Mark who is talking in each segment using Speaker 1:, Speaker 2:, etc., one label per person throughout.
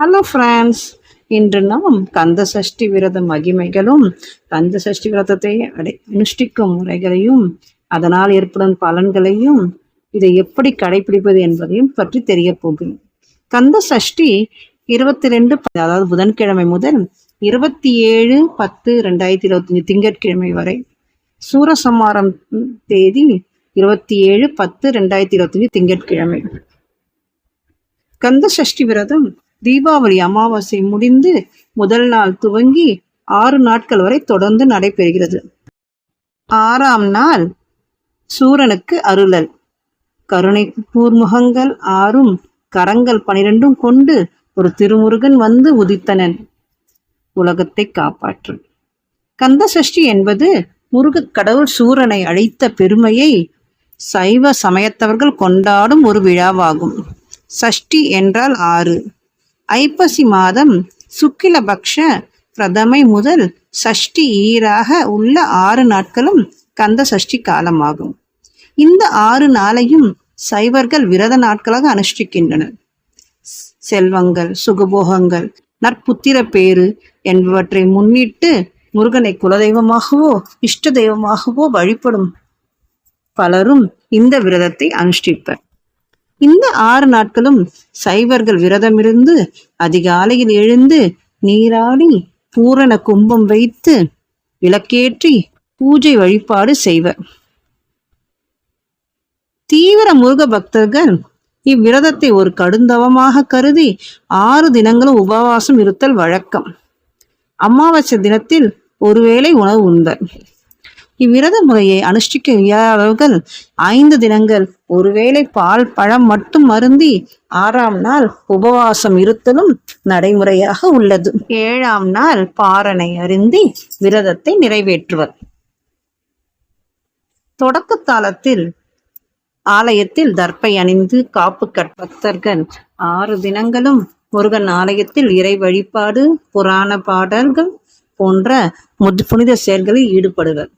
Speaker 1: Hello friends இன்று நாம் கந்த சஷ்டி விரத மகிமைகளும் கந்த சஷ்டி விரதத்தை அடை அனுஷ்டிக்கும் முறைகளையும் அதனால் ஏற்படும் பலன்களையும் இதை எப்படி கடைபிடிப்பது என்பதையும் பற்றி தெரிய போகும் கந்த சஷ்டி இருபத்தி ரெண்டு அதாவது புதன்கிழமை முதல் இருபத்தி ஏழு பத்து ரெண்டாயிரத்தி இருபத்தஞ்சு திங்கட்கிழமை வரை சூரசம்மாரம் தேதி இருபத்தி ஏழு பத்து ரெண்டாயிரத்தி இருபத்தஞ்சு திங்கட்கிழமை. கந்த சஷ்டி விரதம் தீபாவளி அமாவாசை முடிந்து முதல் நாள் துவங்கி ஆறு நாட்கள் வரை தொடர்ந்து நடைபெறுகிறது. ஆறாம் நாள் சூரனுக்கு அருளல். கருணை கூர்முகங்கள் ஆறும் கரங்கள் பனிரெண்டும் கொண்டு ஒரு திருமுருகன் வந்து உதித்தனன். உலகத்தை காப்பாற்றும் கந்த சஷ்டி என்பது முருகக் கடவுள் சூரனை அழித்த பெருமையை சைவ சமயத்தவர்கள் கொண்டாடும் ஒரு விழாவாகும். சஷ்டி என்றால் ஆறு. ஐப்பசி மாதம் சுக்கிலபக்ஷ பிரதமை முதல் சஷ்டி ஈராக உள்ள ஆறு நாட்களும் கந்த சஷ்டி காலமாகும். இந்த ஆறு நாளையும் சைவர்கள் விரத நாட்களாக அனுஷ்டிக்கின்றனர். செல்வங்கள் சுகபோகங்கள் நற்புத்திர பேறு என்பவற்றை முன்னிட்டு முருகனை குலதெய்வமாகவோ இஷ்ட தெய்வமாகவோ வழிபடும் பலரும் இந்த விரதத்தை அனுஷ்டிப்பர். இந்த ஆறு நாட்களும் சைவர்கள் விரதமிருந்து அதிகாலையில் எழுந்து நீராடி பூரண கும்பம் வைத்து விளக்கேற்றி பூஜை வழிபாடு செய்வர். தீவிர முருக பக்தர்கள் இவ்விரதத்தை ஒரு கடுந்தவமாக கருதி ஆறு தினங்களும் உபவாசம் இருத்தல் வழக்கம். அமாவாசை தினத்தில் ஒருவேளை உணவு உண்பர். இவ்விரத முறையை அனுஷ்டிக்க இயலாதவர்கள் ஐந்து தினங்கள் ஒருவேளை பால் பழம் மட்டும் அருந்தி ஆறாம் நாள் உபவாசம் இருத்தலும் நடைமுறையாக உள்ளது. ஏழாம் நாள் பாரனை அருந்தி விரதத்தை நிறைவேற்றுவர். தொடக்க காலத்தில் ஆலயத்தில் தர்ப்பை அணிந்து காப்பு பக்தர்கள் ஆறு தினங்களும் முருகன் ஆலயத்தில் இறை வழிபாடு புராண பாடல்கள் போன்ற புனித செயல்களில் ஈடுபடுவர்.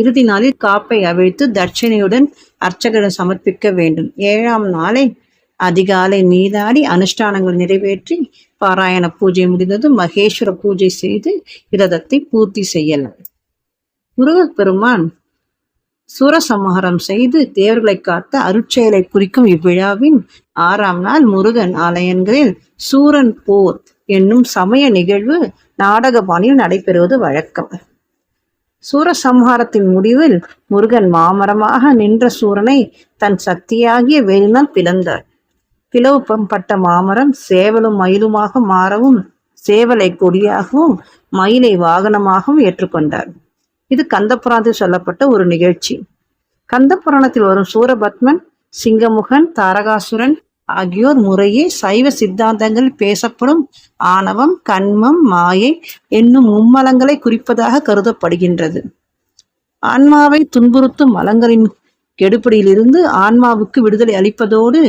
Speaker 1: இறுதி நாளில் காப்பை அவிழ்த்து தட்சணையுடன் அர்ச்சகரை சமர்ப்பிக்க வேண்டும். ஏழாம் நாளை அதிகாலை நீராடி அனுஷ்டானங்கள் நிறைவேற்றி பாராயண பூஜை முடிந்தது மகேஸ்வர பூஜை செய்து விரதத்தை பூர்த்தி செய்யலாம். முருகப்பெருமான் சூரசம்ஹாரம் செய்து தேவர்களை காத்த அருட்செயலை குறிக்கும் இவ்விழாவின் ஆறாம் நாள் முருகன் ஆலயங்களில் சூரன் போர் என்னும் சமய நிகழ்வு நாடக பாணியில் நடைபெறுவது வழக்கம். சூரசம்ஹாரத்தின் முடிவில் முருகன் மாமரமாக நின்ற சூரனை தன் சக்தியாகிய வேலினால் பிளந்தார். பிளவுப்பட்ட மாமரம் சேவலும் மயிலுமாக மாறவும் சேவலை கொடியாகவும் மயிலை வாகனமாகவும் ஏற்றுக்கொண்டார். இது கந்தபுராணத்தில் சொல்லப்பட்ட ஒரு நிகழ்ச்சி. கந்தபுராணத்தில் வரும் சூரபத்மன் சிங்கமுகன் தாரகாசுரன் ஆகியோர் முறையே சைவ சித்தாந்தங்களில் பேசப்படும் ஆணவம் கண்மம் மாயை என்னும் மும்மலங்களை குறிப்பதாக கருதப்படுகின்றது. ஆன்மாவை துன்புறுத்தும் மலங்களின் கெடுபிடியிலிருந்து ஆன்மாவுக்கு விடுதலை அளிப்பதோடு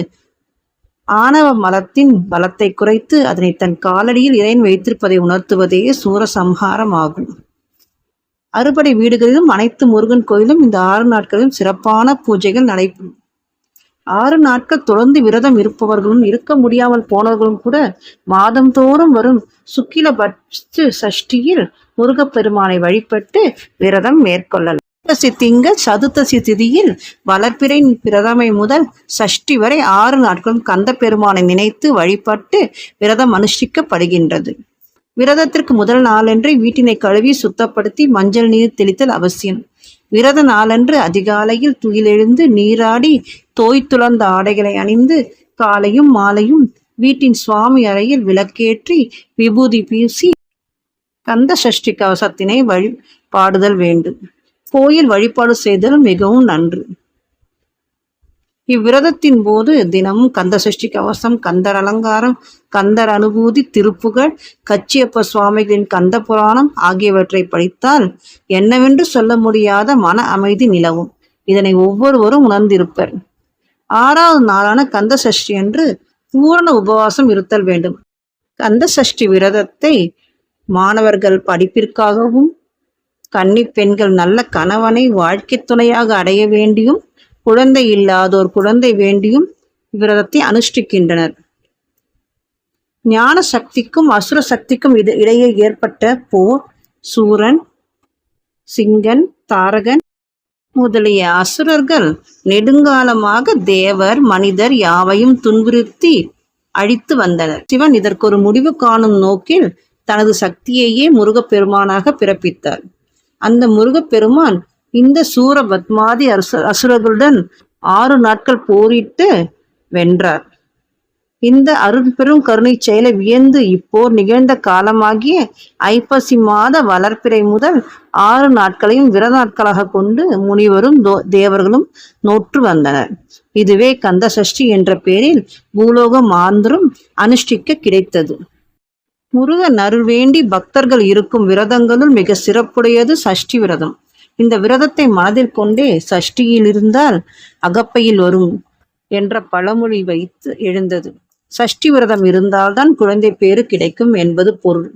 Speaker 1: ஆணவ மலத்தின் பலத்தை குறைத்து அதனை தன் காலடியில் இறைன் வைத்திருப்பதை உணர்த்துவதே சூரசம்ஹாரம் ஆகும். அறுபடை வீடுகளிலும் அனைத்து முருகன் கோயிலும் இந்த ஆறு நாட்களிலும் சிறப்பான பூஜைகள் நடைபெறும். ஆறு நாட்கள் தொடர்ந்து விரதம் இருப்பவர்களும் இருக்க முடியாமல் போனவர்களும் கூட மாதந்தோறும் வரும் சுக்கில பட்சு சஷ்டியில் முருகப்பெருமானை வழிபட்டு விரதம் மேற்கொள்ளலாம். திங்க சதுர்த்தசி திதியில் வளர்ப்பிறை பிரதமை முதல் சஷ்டி வரை ஆறு நாட்களும் கந்த பெருமானை நினைத்து வழிபட்டு விரதம் அனுஷ்டிக்கப்படுகின்றது. விரதத்திற்கு முதல் நாளன்று வீட்டினை கழுவி சுத்தப்படுத்தி மஞ்சள் நீர் தெளித்தல் அவசியம். விரத நாளன்று அதிகாலையில் துயிலெழுந்து நீராடி தோய் ஆடைகளை அணிந்து காலையும் மாலையும் வீட்டின் சுவாமி அறையில் விளக்கேற்றி விபூதி பூசி கந்த சஷ்டி கவசத்தினை வழிபாடுதல் வேண்டும். கோயில் வழிபாடு செய்தல் மிகவும் நன்று. இவ்விரதத்தின் போது தினமும் கந்த சஷ்டி கவசம் கந்தர் அலங்காரம் கந்தர் அனுபூதி திருப்புகழ் கச்சியப்ப சுவாமிகளின் கந்த புராணம் ஆகியவற்றை படித்தால் என்னவென்று சொல்ல முடியாத மன அமைதி நிலவும். இதனை ஒவ்வொருவரும் உணர்ந்திருப்பர். ஆறாவது நாளான கந்த சஷ்டி அன்று பூரண உபவாசம் இருத்தல் வேண்டும். கந்த சஷ்டி விரதத்தை மாணவர்கள் படிப்பிற்காகவும் கன்னி பெண்கள் நல்ல கணவனை வாழ்க்கை துணையாக அடைய வேண்டியும் குழந்தை இல்லாதோர் குழந்தை வேண்டியும் விரதத்தை அனுஷ்டிக்கின்றனர். ஞான சக்திக்கும் அசுர சக்திக்கும் இது இடையே ஏற்பட்ட போர் சூரன் சிங்கன் தாரகன் முதலிய அசுரர்கள் நெடுங்காலமாக தேவர் மனிதர் யாவையும் துன்புறுத்தி அழித்து வந்தனர். சிவன் இதற்கு ஒரு முடிவு காணும் நோக்கில் தனது சக்தியையே முருகப்பெருமானாக பிறப்பித்தார். அந்த முருகப்பெருமான் இந்த சூரபத்மாதி அரசு அசுரர்களுடன் ஆறு நாட்கள் போரிட்டு வென்றார். இந்த அருட்பெரும் கருணை செயலை வியந்து இப்போர் நிகழ்ந்த காலமாகிய ஐப்பசி மாத வளர்ப்பிறை முதல் ஆறு நாட்களையும் விரத நாட்களாக கொண்டு முனிவரும் தேவர்களும் நோற்று வந்தனர். இதுவே கந்த சஷ்டி என்ற பெயரில் பூலோக மாந்தரும் அனுஷ்டிக்க கிடைத்தது. முருகன் அருள் வேண்டி பக்தர்கள் இருக்கும் விரதங்களுள் மிக சிறப்புடையது சஷ்டி விரதம். இந்த விரதத்தை மனதில் கொண்டே சஷ்டியில் இருந்தால் அகப்பையில் வரும் என்ற பழமொழி வைத்து எழுந்தது. சஷ்டி விரதம் இருந்தால்தான் குழந்தை பேறு கிடைக்கும் என்பது பொருள்.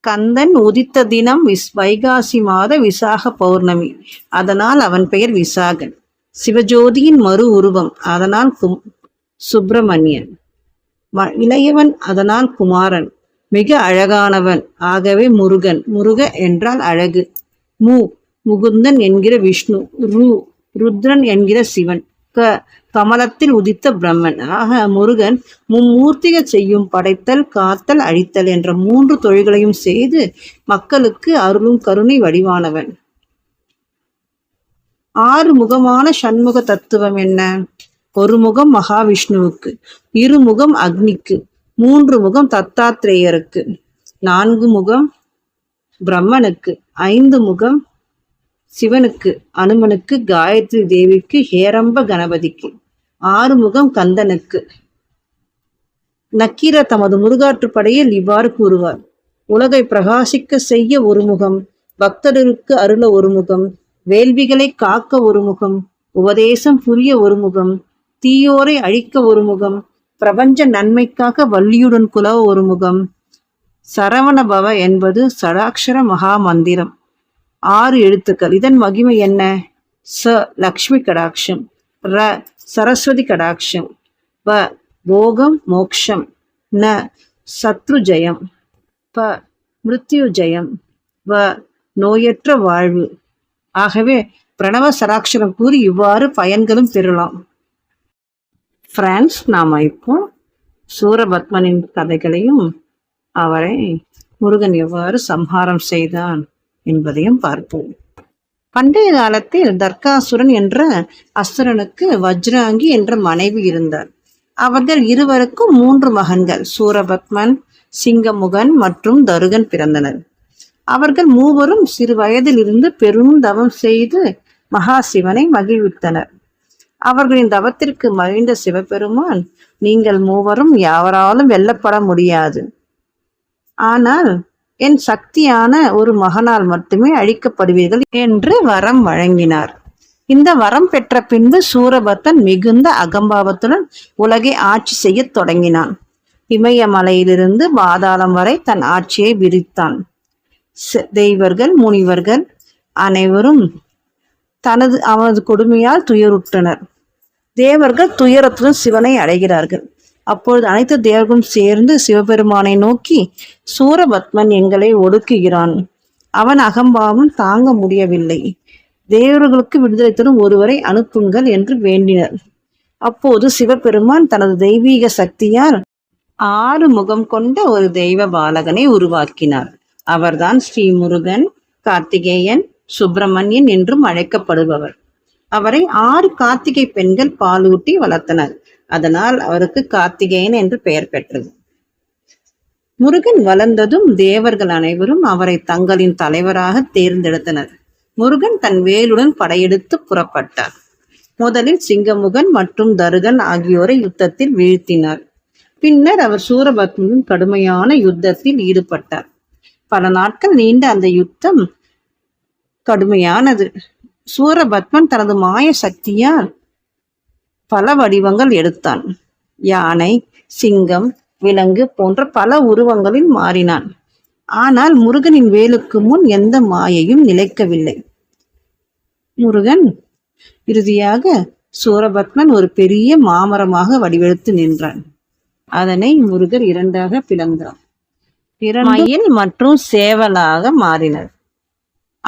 Speaker 1: கந்தன் உதித்த தினம் விஸ் வைகாசி மாத விசாக பௌர்ணமி. அதனால் அவன் பெயர் விசாகன். சிவஜோதியின் மறு உருவம். அதனால் கும் சுப்பிரமணியன். இளையவன் அதனால் குமாரன். மிக அழகானவன். ஆகவே முருகன். முருக என்றால் அழகு. மு. முகுந்தன் என்கிற விஷ்ணு. ரு. ருத்ரன் என்கிற சிவன். க. கமலத்தில் உதித்த பிரம்மன். ஆக முருகன் மும்மூர்த்திக செய்யும் படைத்தல் காத்தல் அழித்தல் என்ற மூன்று தொழில்களையும் செய்து மக்களுக்கு அருளும் கருணை வடிவானவன். ஆறு முகமான சண்முக தத்துவம் என்ன? ஒரு முகம் மகாவிஷ்ணுவுக்கு இருமுகம் அக்னிக்கு மூன்று முகம் தத்தாத்திரேயருக்கு நான்கு முகம் பிரம்மனுக்கு ஐந்து முகம் சிவனுக்கு அனுமனுக்கு காயத்ரி தேவிக்கு ஹேரம்ப கணபதிக்கு ஆறு முகம் கந்தனுக்கு. நக்கீர தமது முருகாற்றுப்படையில் இவ்வாறு கூறுவார் உலகை பிரகாசிக்க செய்ய ஒரு முகம் பக்தருக்கு அருள ஒரு முகம் வேள்விகளை காக்க ஒரு முகம் உபதேசம் புரிய ஒரு முகம் தீயோரை அழிக்க ஒரு முகம் பிரபஞ்ச நன்மைக்காக வள்ளியுடன் குலவ ஒரு முகம். சரவண பவ என்பது சடாட்சர மகா மந்திரம். ஆறு எழுத்துக்கள். இதன் மகிமை என்ன? ச. லக்ஷ்மி கடாட்சம். ர. சரஸ்வதி கடாட்சம். வ போகம் மோக்ஷம். ந. சத்ரு ஜெயம். ப. மிருத்யு ஜெயம். வ. நோயற்ற வாழ்வு. ஆகவே பிரணவ சராட்சரம் கூறி இவ்வாறு பயன்களும் பெறலாம். பிரான்ஸ் நாம் இப்போ சூரபத்மனின் கதைகளையும் அவரை முருகன் எவ்வாறு சம்ஹாரம் செய்தான் என்பதையும் பார்ப்போம். பண்டைய காலத்தில் தர்காசுரன் என்ற அசுரனுக்கு வஜ்ராங்கி என்ற மனைவி இருந்தார். அவர்கள் இருவருக்கும் மூன்று மகன்கள் சூரபத்மன் சிங்கமுகன் மற்றும் தருகன் பிறந்தனர். அவர்கள் மூவரும் சிறு வயதிலிருந்து பெரும் தவம் செய்து மகாசிவனை மகிழ்வித்தனர். அவர்களின் தவத்திற்கு மகிழ்ந்த சிவபெருமான் நீங்கள் மூவரும் யாவராலும் வெல்லப்பட முடியாது. ஆனால் என் சக்தியான ஒரு மகனால் மட்டுமே அழிக்கப்படுவீர்கள் என்று வரம் வழங்கினார். இந்த வரம் பெற்ற பின்பு சூரபத்தன் மிகுந்த அகம்பாவத்துடன் உலகை ஆட்சி செய்யத் தொடங்கினான். இமயமலையிலிருந்து பாதாளம் வரை தன் ஆட்சியை விரித்தான். தெய்வர்கள் முனிவர்கள் அனைவரும் தனது அவனது கொடுமையால் துயருற்றனர். தேவர்கள் துயரத்துடன் சிவனை அடைகிறார்கள். அப்பொழுது அனைத்து தேவர்களும் சேர்ந்து சிவபெருமானை நோக்கி சூரபத்மன் எங்களை ஒடுக்குகிறான். அவன் அகம்பாவம் தாங்க முடியவில்லை. தேவர்களுக்கு விடுதலை தரும் ஒருவரை அனுப்புங்கள் என்று வேண்டினர். அப்போது சிவபெருமான் தனது தெய்வீக சக்தியால் ஆறு முகம் கொண்ட ஒரு தெய்வ பாலகனை உருவாக்கினார். அவர்தான் ஸ்ரீமுருகன் கார்த்திகேயன் சுப்பிரமணியன் என்றும் அழைக்கப்படுபவர். அவரை ஆறு கார்த்திகை பெண்கள் பாலூட்டி வளர்த்தனர். அதனால் அவருக்கு கார்த்திகேயன் என்று பெயர் பெற்றது. முருகன் வளர்ந்ததும் தேவர்கள் அனைவரும் அவரை தங்களின் தலைவராக தேர்ந்தெடுத்தனர். முருகன் தன் வேலுடன் படையெடுத்து புறப்பட்டார். முதலில் சிங்கமுகன் மற்றும் தருகன் ஆகியோரை யுத்தத்தில் வீழ்த்தினார். பின்னர் அவர் சூரபத்மனின் கடுமையான யுத்தத்தில் ஈடுபட்டார். பல நாட்கள் நீண்ட அந்த யுத்தம் கடுமையானது. சூரபத்மன் தனது மாய சக்தியால் பல வடிவங்கள் எடுத்தான். யானை சிங்கம் விலங்கு போன்ற பல உருவங்களில் மாறினான். ஆனால் முருகனின் வேலுக்கு முன் எந்த மாயையும் நிலைக்கவில்லை. முருகன் இறுதியாக சூரபத்மன் ஒரு பெரிய மாமரமாக வடிவெடுத்து நின்றான். அதனை முருகர் இரண்டாக பிளந்தார் மயில் மற்றும் சேவலாக மாறினர்.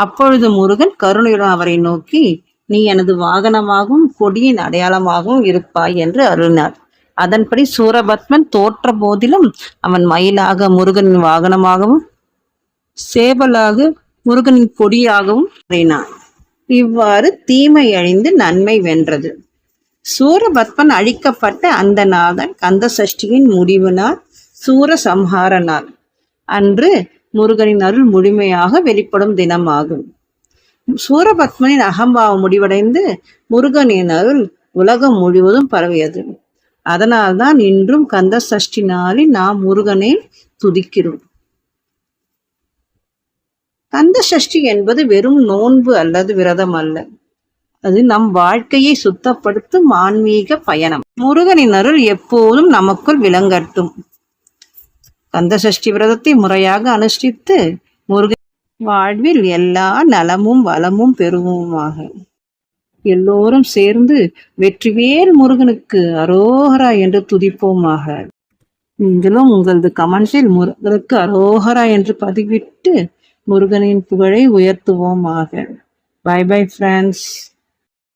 Speaker 1: அப்பொழுது முருகன் கருணையுடன் அவரை நோக்கி நீ எனது வாகனமாகவும் கொடியின் அடையாளமாகவும் இருப்பாய் என்று அருளினார். அதன்படி சூரபத்மன் தோற்ற போதிலும் அவன் மயிலாக முருகனின் வாகனமாகவும் சேவலாக முருகனின் கொடியாகவும் மாறினான். இவ்வாறு தீமை அழிந்து நன்மை வென்றது. சூரபத்மன் அழிக்கப்பட்ட அந்த நாதன் கந்த சஷ்டியின் முடிவு நாள் சூர சம்ஹார நாள் அன்று முருகனின் அருள் முழுமையாக வெளிப்படும் தினமாகும். சூரபத்மனின் அகம்பாவம் முடிவடைந்து முருகனின் அருள் உலகம் முழுவதும் பரவியது. அதனால்தான் இன்றும் கந்த சஷ்டி நாளில் நாம் முருகனை துதிக்கிறோம். கந்த சஷ்டி என்பது வெறும் நோன்பு அல்லது விரதம் அல்ல. அது நம் வாழ்க்கையை சுத்தப்படுத்தும் ஆன்மீக பயணம். முருகனின் அருள் எப்போதும் நமக்குள் விளங்கட்டும். கந்த சஷ்டி விரதத்தை முறையாக அனுஷ்டித்து முருகன் வாழ்வில் எல்லா நலமும் வளமும் பெறுவோமாக. எல்லோரும் சேர்ந்து வெற்றிவேல் முருகனுக்கு அரோகரா என்று துதிப்போமாக. நீங்களும் உங்களது கமெண்ட்ஸில் முருகனுக்கு அரோகரா என்று பதிவிட்டு முருகனின் புகழை உயர்த்துவோமாக. By bye friends